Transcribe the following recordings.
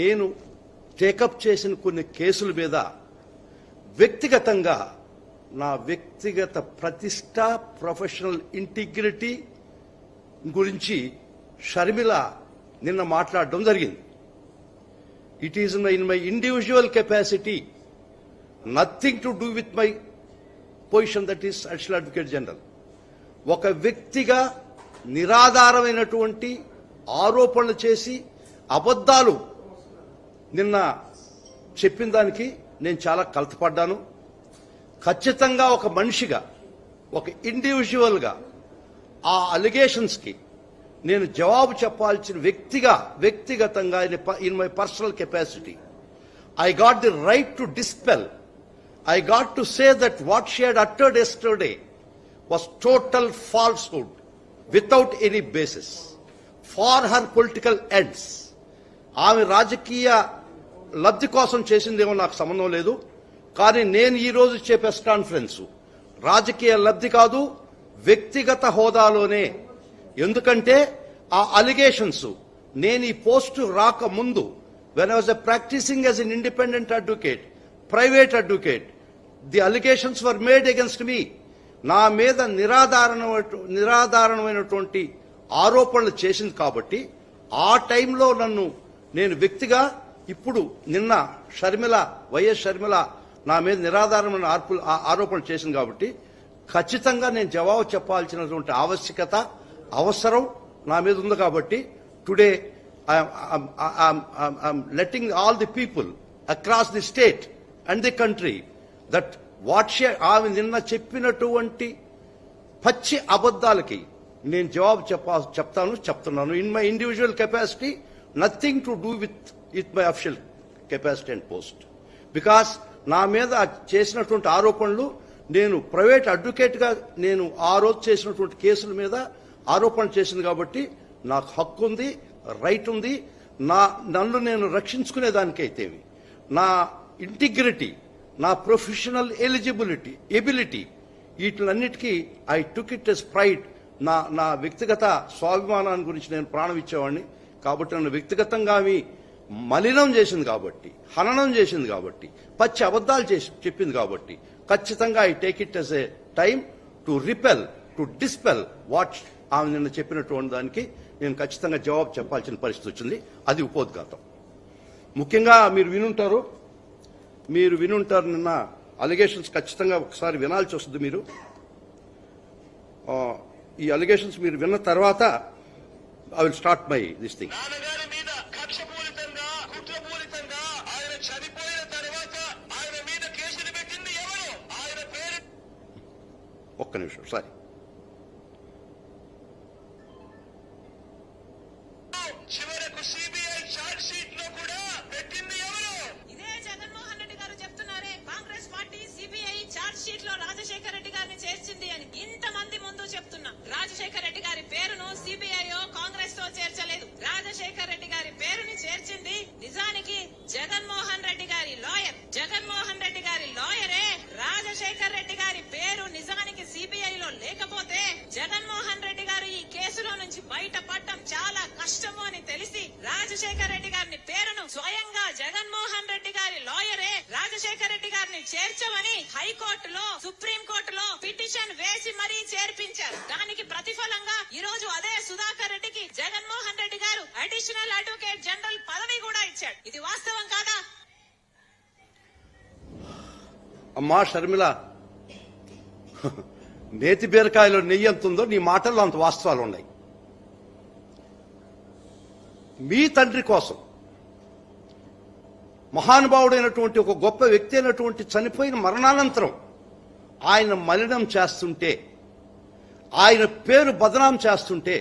నేను టేకప్ చేసిన కొన్ని కేసుల మీద వ్యక్తిగతంగా నా వ్యక్తిగత ప్రతిష్ట ప్రొఫెషనల్ ఇంటిగ్రిటీ గురించి షర్మిల నిన్న మాట్లాడడం జరిగింది. It is my in my individual capacity nothing to do with my position that is additional advocate general ఒక వ్యక్తిగా నిరాధారమైనటువంటి ఆరోపణలు చేసి అబద్ధాలు నిన్న చెప్పిన దానికి నేను చాలా కలతపడ్డాను. ఖచ్చితంగా ఒక మనిషిగా ఒక ఇండివిజువల్గా ఆ అలిగేషన్స్కి నేను జవాబు చెప్పాల్సిన వ్యక్తిగా వ్యక్తిగతంగా in my personal capacity I got the right to dispel I got to say that what she had uttered yesterday was total falsehood without any basis for her political ends ఆమె రాజకీయ లబ్ధి కోసం చేసిందేమో నాకు సంబంధం లేదు. కానీ నేను ఈ రోజు ఇచ్చే ప్రెస్ కాన్ఫరెన్స్ రాజకీయ లబ్ధి కాదు వ్యక్తిగత హోదాలోనే. ఎందుకంటే ఆ అలిగేషన్స్ నేను ఈ పోస్టు రాకముందు when I was practising as in independent advocate private advocate the allegations were made against me నా మీద నిరాధారణ నిరాధారణమైనటువంటి ఆరోపణలు చేసింది కాబట్టి ఆ టైంలో నన్ను నేను వ్యక్తిగా ఇప్పుడు నిన్న షర్మిల వైఎస్ షర్మిల నా మీద నిరాధారమైన ఆర్పులు ఆరోపణలు చేసింది కాబట్టి ఖచ్చితంగా నేను జవాబు చెప్పాల్సినటువంటి ఆవశ్యకత అవసరం నా మీద ఉంది కాబట్టి today letting all the people across the state and the country that what she ఆమె నిన్న చెప్పినటువంటి పచ్చి అబద్ధాలకి నేను జవాబు చెప్పా చెప్తాను చెప్తున్నాను. In my individual capacity nothing to do with it my official capacity and post because నా మీద చేసినటువంటి ఆరోపణలు నేను ప్రైవేట్ అడ్వకేట్గా నేను ఆ రోజు చేసినటువంటి కేసుల మీద ఆరోపణ చేసింది కాబట్టి నాకు హక్కు ఉంది రైట్ ఉంది. నా నన్ను నేను రక్షించుకునే దానికైతేవి. నా ఇంటిగ్రిటీ నా professional eligibility ability వీటిలన్నిటికీ I took it as pride నా నా వ్యక్తిగత స్వాభిమానాన్ని గురించి నేను ప్రాణం ఇచ్చేవాడిని. కాబట్టి నన్ను వ్యక్తిగతంగా ఆమె మలినం చేసింది కాబట్టి హననం చేసింది కాబట్టి పచ్చి అబద్ధాలు చేసి చెప్పింది కాబట్టి ఖచ్చితంగా I take it as a time to repel to dispel what ఆమె నిన్న చెప్పినటువంటి దానికి నేను ఖచ్చితంగా జవాబు చెప్పాల్సిన పరిస్థితి వచ్చింది. అది ఉపోద్ఘాతం. ముఖ్యంగా మీరు వినుంటారు మీరు వినుంటారు నిన్న అలిగేషన్స్ ఖచ్చితంగా ఒకసారి వినాల్సి వస్తుంది మీరు. ఈ అలిగేషన్స్ మీరు విన్న తర్వాత I will start my this thing నాన్నగారి మీద కక్షపూరితంగా కుట్రపూరితంగా ఆయన చనిపోయిన తర్వాత ఆయన మీద కేసులు పెట్టింది ఎవరు ఆయన పేరు ఒక్క నిమిషం సారీ. చివరకు సిబిఐ ఛార్జ్ షీట్లో కూడా పెట్టింది ఎవరు? ఇదే జగన్మోహన్ రెడ్డి గారు చెప్తున్నారే కాంగ్రెస్ పార్టీ సిబిఐ ఛార్జ్ షీట్లో రాజశేఖర రెడ్డి గారిని చేర్చింది అని ఇంతమంది ముందు చెప్తున్నా. రాజశేఖర రెడ్డి గారి పేరును సిబిఐ కాంగ్రెస్తో చేర్చలేదు. రాజశేఖర రెడ్డి గారి పేరుని చేర్చింది నిజానికి జగన్మోహన్ రెడ్డి గారి లాయర్. జగన్మోహన్ రెడ్డి గారి లాయరే రాజశేఖర్ రెడ్డి గారి పేరు నిజానికి సిబిఐ లో లేకపోతే జగన్మోహన్ రెడ్డి గారు ఈ కేసులో నుంచి బయటపడటం చాలా కష్టము అని తెలిసి రాజశేఖర రెడ్డి గారిని పేరును స్వయంగా జగన్మోహన్ రెడ్డి గారి లాయరే రాజశేఖర రెడ్డి గారిని చేర్చమని హైకోర్టులో సుప్రీం కోర్టులో పిటిషన్ వేసి మరీ చేర్పించారు. దానికి ప్రతిఫలంగా ఈ రోజు అదే సుధాకర్ రెడ్డికి జగన్మోహన్ రెడ్డి గారు అడిషనల్ అడ్వకేట్ జనరల్ పదవి కూడా ఇచ్చాడు. ఇది వాస్తవం కాదా? అమ్మా షర్మిల నేతి బీరకాయలో నెయ్యి ఎంత ఉందో నీ మాటల్లో అంత వాస్తవాలు ఉన్నాయి. మీ తండ్రి కోసం మహానుభావుడైనటువంటి ఒక గొప్ప వ్యక్తి అయినటువంటి చనిపోయిన మరణానంతరం ఆయన మలినం చేస్తుంటే ఆయన పేరు బదనాం చేస్తుంటే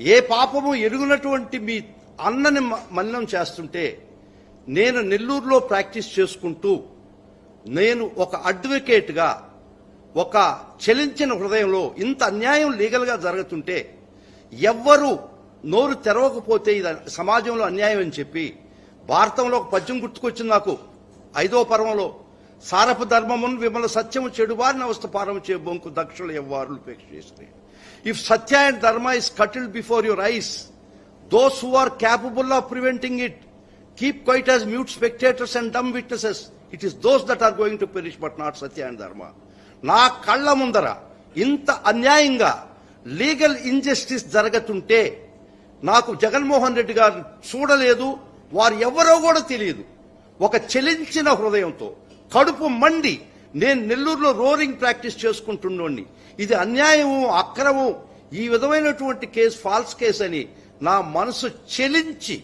ఏ పాపము ఎరుగునటువంటి మీ అన్నని మ- మలినం చేస్తుంటే నేను నెల్లూరులో ప్రాక్టీస్ చేసుకుంటూ నేను ఒక అడ్వకేట్గా ఒక చెలించిన హృదయంలో ఇంత అన్యాయం లీగల్గా జరుగుతుంటే ఎవ్వరు నోరు తెరవకపోతే ఇది సమాజంలో అన్యాయం అని చెప్పి భారతంలో ఒక పద్యం గుర్తుకొచ్చింది నాకు. ఐదో పర్వంలో సారపు ధర్మమును విమల సత్యము చెడువారిని అవస్థ పారము చే బొంకు దక్షులు ఎవ్వారులు ఉపేక్షిస్తే if Satya and Dharma is కటిల్ before your eyes those who are capable of preventing it keep quiet as mute spectators and dumb witnesses it is those that are going to perish but not Satya and Dharma నా కళ్ళ ముందర ఇంత అన్యాయంగా legal injustice జరగతుంటే నాకు జగన్మోహన్ రెడ్డి గారు చూడలేదు వారు ఎవరో కూడా తెలియదు. ఒక చెలించిన హృదయంతో కడుపు మండి నేను నెల్లూరులో రోరింగ్ ప్రాక్టీస్ చేసుకుంటున్నోడిని ఇది అన్యాయము అక్రమం ఈ విధమైనటువంటి కేసు ఫాల్స్ కేసు అని నా మనసు చెలించి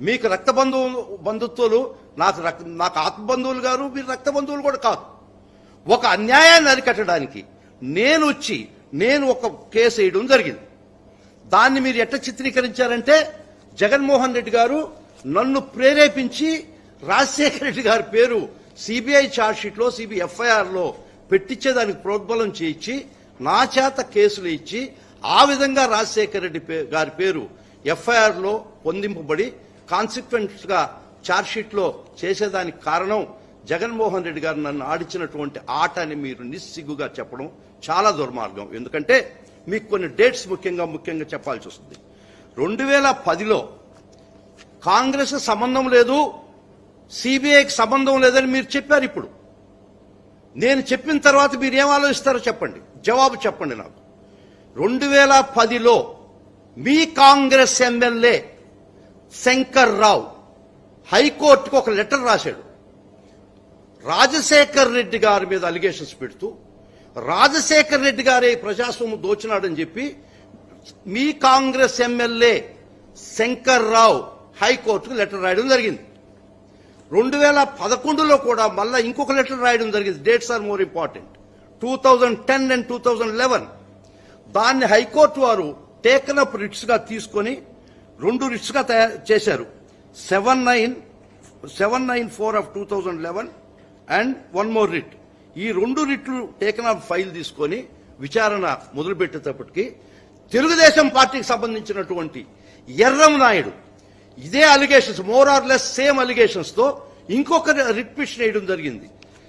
మీకు రక్త బంధువులు బంధుత్వాలు నాకు రక్ నాకు ఆత్మబంధువులు గారు మీరు రక్త బంధువులు కూడా కాదు. ఒక అన్యాయాన్ని అరికట్టడానికి నేను వచ్చి నేను ఒక కేసు వేయడం జరిగింది. దాన్ని మీరు ఎట్లా చిత్రీకరించారంటే జగన్మోహన్ రెడ్డి గారు నన్ను ప్రేరేపించి రాజశేఖర రెడ్డి గారి పేరు సిబిఐ ఛార్జ్షీట్లో సిబిఐ ఎఫ్ఐఆర్లో పెట్టించేదానికి ప్రోద్బలం చేయించి నా చేత కేసులు ఇచ్చి ఆ విధంగా రాజశేఖర రెడ్డి పే- గారి పేరు ఎఫ్ఐఆర్లో పొందింపబడి కాన్సిక్వెన్స్గా లో చేసేదానికి కారణం జగన్మోహన్ రెడ్డి గారు నన్ను ఆడించినటువంటి ఆట అని మీరు నిస్సిగ్గుగా చెప్పడం చాలా దుర్మార్గం. ఎందుకంటే మీకు కొన్ని డేట్స్ ముఖ్యంగా ముఖ్యంగా చెప్పాల్సి వస్తుంది. రెండు వేల పదిలో కాంగ్రెస్ సంబంధం లేదు సిబిఐకి సంబంధం లేదని మీరు చెప్పారు ఇప్పుడు. నేను చెప్పిన తర్వాత మీరు ఏం ఆలోచిస్తారో చెప్పండి. జవాబు చెప్పండి నాకు. రెండు వేల పదిలో మీ కాంగ్రెస్ ఎమ్మెల్యే శంకర్ రావు హైకోర్టుకు ఒక లెటర్ రాశాడు. రాజశేఖర్ రెడ్డి గారి మీద అలిగేషన్స్ పెడుతూ రాజశేఖర్ రెడ్డి గారే ప్రజాస్వామ్యం దోచినాడని చెప్పి మీ కాంగ్రెస్ ఎమ్మెల్యే శంకర్ రావు హైకోర్టుకు లెటర్ రాయడం జరిగింది. రెండు వేల పదకొండులో కూడా మళ్ళా ఇంకొక లెటర్ రాయడం జరిగింది. Dates are more important two thousand ten and two thousand eleven దాన్ని హైకోర్టు వారు టేకన్ అప్ రిట్స్గా తీసుకొని రెండు రిట్స్గా తయారు చేశారు. Seven nine seven nine four of two thousand eleven and one more writ. ఈ రెండు రిట్లు టేకన్ ఆఫ్ ఫైల్ తీసుకొని విచారణ మొదలుపెట్టేటప్పటికి తెలుగుదేశం పార్టీకి సంబంధించినటువంటి ఎర్రం నాయుడు ఇదే allegations more or less same అలిగేషన్స్తో ఇంకొక రిట్ పిటిషన్ వేయడం జరిగింది.